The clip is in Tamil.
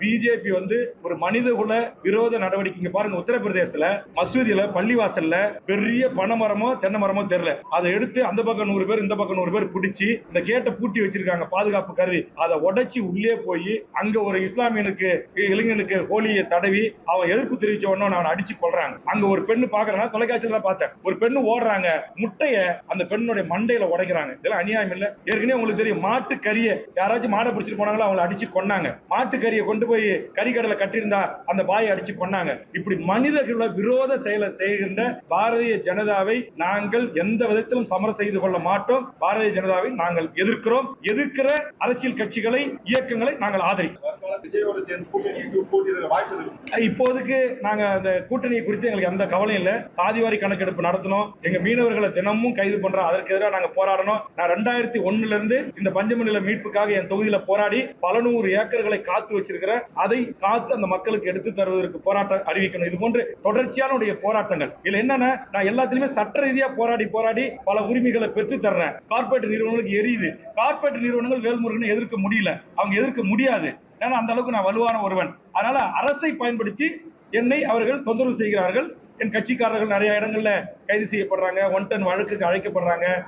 பிஜேபி வந்து ஒரு மனிதகுல விரோத நடவடிக்கைங்க பாருங்க உத்தரப்பிரதேசத்துல மசூதியில பள்ளிவாசல்ல பெரிய பனைமரமோ தென்னை மரமோ தெரியல. அதை எடுத்து அந்த பக்கம் நூறு பேர் இந்த பக்கம் நூறு பேர் பிடிச்சி இந்த கேட்டை பூட்டி வச்சிருக்காங்க பாதுகாப்பு கருதி அதை உடைச்சி உள்ளே போய் அங்க ஒரு இஸ்லாமியனுக்கு இளைஞனுக்கு ஹோலியை தடவி அவன் எதிர்ப்பு தெரிவிச்ச உடனே அவனை அடிச்சு கொள்றாங்க அங்க ஒரு பெண்ணு பாக்குறேன்னா தொலைக்காட்சியில தான் பார்த்தேன். ஒரு பெண்ணு ஓடுறாங்க முட்டைய அந்த பெண்ணுடைய மண்டையில உடைக்கிறாங்க. இதெல்லாம் அநியாயம் இல்ல. ஏற்கனவே உங்களுக்கு தெரியும் மாட்டு கறியை யாராச்சும் மாடை பிடிச்சிட்டு போனாங்களோ அவங்களை அடிச்சு கொன்னாங்க. மாட்டு கறியை கொண்டு போய் கறிக்கடலை கட்டியிருந்தா அந்த பாயை அடிச்சு கொன்னாங்க. இப்படி மனிதர்கள விரோத செயலை செய்கின்ற பாரதிய ஜனதாவை நாங்கள் எந்த விதத்திலும் சமர செய்து கொள்ள மாட்டோம். பாரதிய ஜனதாவை நாங்கள் எதிர்க்கிறோம். எதிர்க்கிற அரசியல் கட்சிகளை இயக்கங்களை நாங்கள் ஆதரிக்கிறோம். இப்போதைக்கு நாங்க அந்த கூட்டணியை குறித்து எங்களுக்கு எந்த கவலையும் இல்ல. சாதிவாரி கணக்கெடுப்பு நடத்தணும். எங்க மீனவர்களை தினமும் கைது பண்றோம் அதற்கு எதிராக நாங்க போராடணும். நான் ரெண்டாயிரத்தி ஒண்ணுல இருந்து இந்த பஞ்சமநில மீட்புக்காக என் தொகுதியில போராடி பல நூறு ஏக்கர்களை காத்து இருக்கிற அதை காத்து அந்த மக்களுக்கு எடுத்து தருவதற்கு போராட்டம் அறிவிக்கணும். இது போன்று தொடர்ச்சியான உடைய போராட்டங்கள். இதுல என்னன்னா நான் எல்லாத்துலயுமே சட்ட ரீதியா போராடி போராடி பல உரிமைகளை பெற்று தர்றேன். கார்ப்பரேட் நிறுவனங்களுக்கு எரியுது. கார்ப்பரேட் நிறுவனங்கள் வேல்முருகனை எதிர்க்க முடியல. அவங்க எதிர்க்க முடியாது. ஏன்னா அந்த அளவுக்கு நான் வலுவான ஒருவன். அதனால அரசை பயன்படுத்தி என்னை அவர்கள் தொந்தரவு செய்கிறார்கள். என் கட்சிக்காரர்கள் நிறைய இடங்கள்ல கைது செய்யப்படுறாங்க. ஒன் டன் வழக்குக்கு அழைக்கப்படுறாங்க.